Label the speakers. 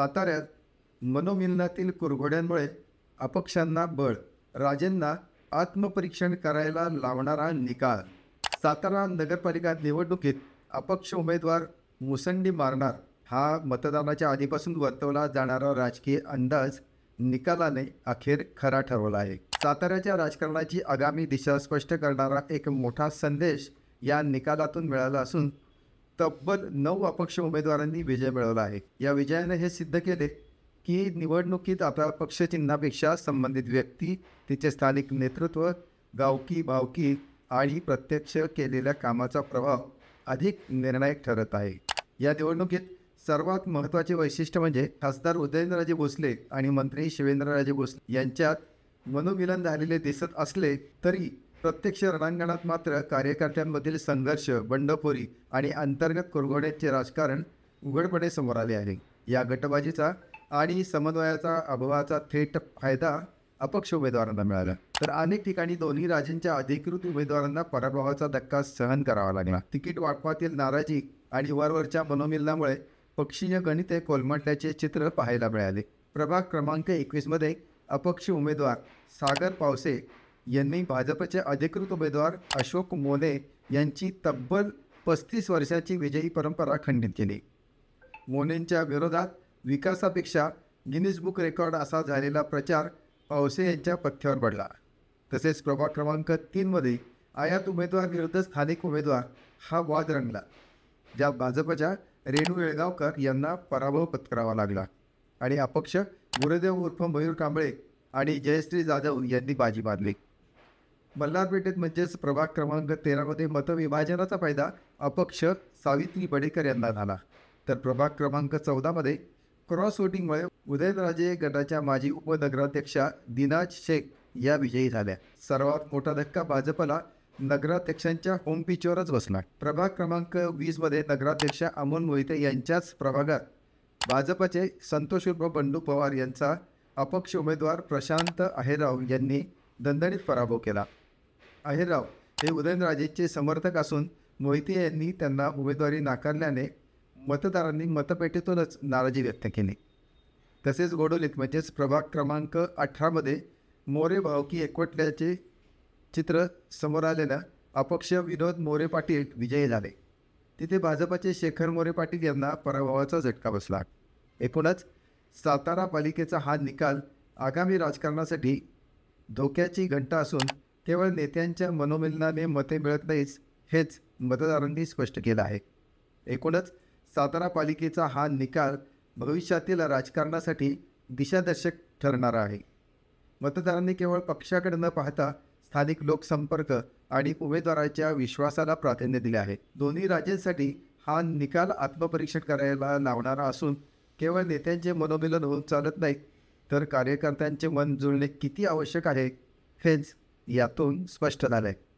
Speaker 1: साताऱ्यात मनोमिलनातील कुरघोड्यांमुळे अपक्षांना बळ राजेंना आत्मपरीक्षण करायला लावणारा निकाल. सातारा नगरपालिका निवडणुकीत अपक्ष उमेदवार मुसंडी मारणार. हा मतदानाच्या आधीपासून वर्तवला जाणारा राजकीय अंदाज निकालाने अखेर खरा ठरवला आहे. साताऱ्याच्या राजकारणाची आगामी दिशा स्पष्ट करणारा एक मोठा संदेश या निकालातून मिळाला असून तब्बल नऊ अपक्ष उमेदवारांनी विजय मिळवला आहे. या विजयाने हे सिद्ध केले की निवडणुकीत आता पक्षचिन्हापेक्षा संबंधित व्यक्ती तिचे स्थानिक नेतृत्व गावकी भावकी आणि प्रत्यक्ष केलेल्या कामाचा प्रभाव अधिक निर्णायक ठरत आहे. या निवडणुकीत सर्वात महत्त्वाचे वैशिष्ट्य म्हणजे खासदार उदयनराजे भोसले आणि मंत्री शिवेंद्रराजे भोसले यांच्यात मनोमिलन झालेले दिसत असले तरी प्रत्यक्ष रणांगणात मात्र कार्यकर्त्यांमधील संघर्ष बंडखोरी आणि अंतर्गत कुरघोड्याचे राजकारण उघडपणे समोर आले आहे. या गटबाजीचा आणि समन्वयाचा अभावाचा थेट फायदा अपक्ष उमेदवारांना मिळाला. तर अनेक ठिकाणी दोन्ही राजांच्या अधिकृत उमेदवारांना पराभवाचा धक्का सहन करावा लागला. तिकीट वाटपातील नाराजी आणि वरवरच्या मनोमिलनामुळे पक्षीय गणिते कोलमटल्याचे चित्र पाहायला मिळाले. प्रभाग क्रमांक एकवीसमध्ये अपक्ष उमेदवार सागर पावसे यांनी भाजपचे अधिकृत उमेदवार अशोक मोने यांची तब्बल पस्तीस वर्षाची विजयी परंपरा खंडित केली. मोनेंच्या विरोधात विकासापेक्षा गिनीज बुक रेकॉर्ड असा झालेला प्रचार पावसे यांच्या पथ्यावर पडला. तसेच प्रभाग क्रमांक तीनमध्ये आयात उमेदवार विरुद्ध स्थानिक उमेदवार हा वाद रंगला ज्या भाजपच्या रेणू येळगावकर यांना पराभव पत्करावा लागला आणि अपक्ष गुरुदेव उर्फ मयूर कांबळे आणि जयश्री जाधव यांनी बाजी मारली. मल्हारपेठेत म्हणजेच प्रभाग क्रमांक तेरामध्ये मतविभाजनाचा फायदा अपक्ष सावित्री बडेकर यांना झाला. तर प्रभाग क्रमांक चौदामध्ये क्रॉस वोटिंगमुळे उदयनराजे गटाच्या माजी उपनगराध्यक्षा दिनाज शेख या विजयी झाल्या. सर्वात मोठा धक्का भाजपला नगराध्यक्षांच्या होम पिचवरच बसला. प्रभाग क्रमांक वीसमध्ये नगराध्यक्षा अमोल मोहिते यांच्याच प्रभागात भाजपचे संतोष बंडू पवार यांचा अपक्ष उमेदवार प्रशांत आहेराव यांनी दणदणीत पराभव केला. अहिरराव हे उदयनराजेचे समर्थक असून मोहिते यांनी त्यांना उमेदवारी नाकारल्याने मतदारांनी मतपेटीतूनच नाराजी व्यक्त केली. तसेच गोडोलीत म्हणजेच प्रभाग क्रमांक अठरामध्ये मोरे भावकी एकवटल्याचे चित्र समोर आलेल्या अपक्ष विनोद मोरे पाटील विजयी झाले. तिथे भाजपचे शेखर मोरे पाटील यांना पराभवाचा झटका बसला. एकूणच सातारा पालिकेचा हा निकाल आगामी राजकारणासाठी धोक्याची घंटा असून केवळ नेत्यांच्या मनोमिलनाने मते मिळत नाहीच हेच मतदारांनी स्पष्ट केलं आहे. एकूणच सातारा पालिकेचा हा निकाल भविष्यातील राजकारणासाठी दिशादर्शक ठरणारा आहे. मतदारांनी केवळ पक्षाकडे न पाहता स्थानिक लोकसंपर्क आणि उमेदवाराच्या विश्वासाला प्राधान्य दिले आहे. दोन्ही राज्यांसाठी हा निकाल आत्मपरीक्षण करायला लावणारा असून केवळ नेत्यांचे मनोमिलन होऊन चालत नाही तर कार्यकर्त्यांचे मन जुळणे किती आवश्यक आहे हेच यातून स्पष्ट झालं आहे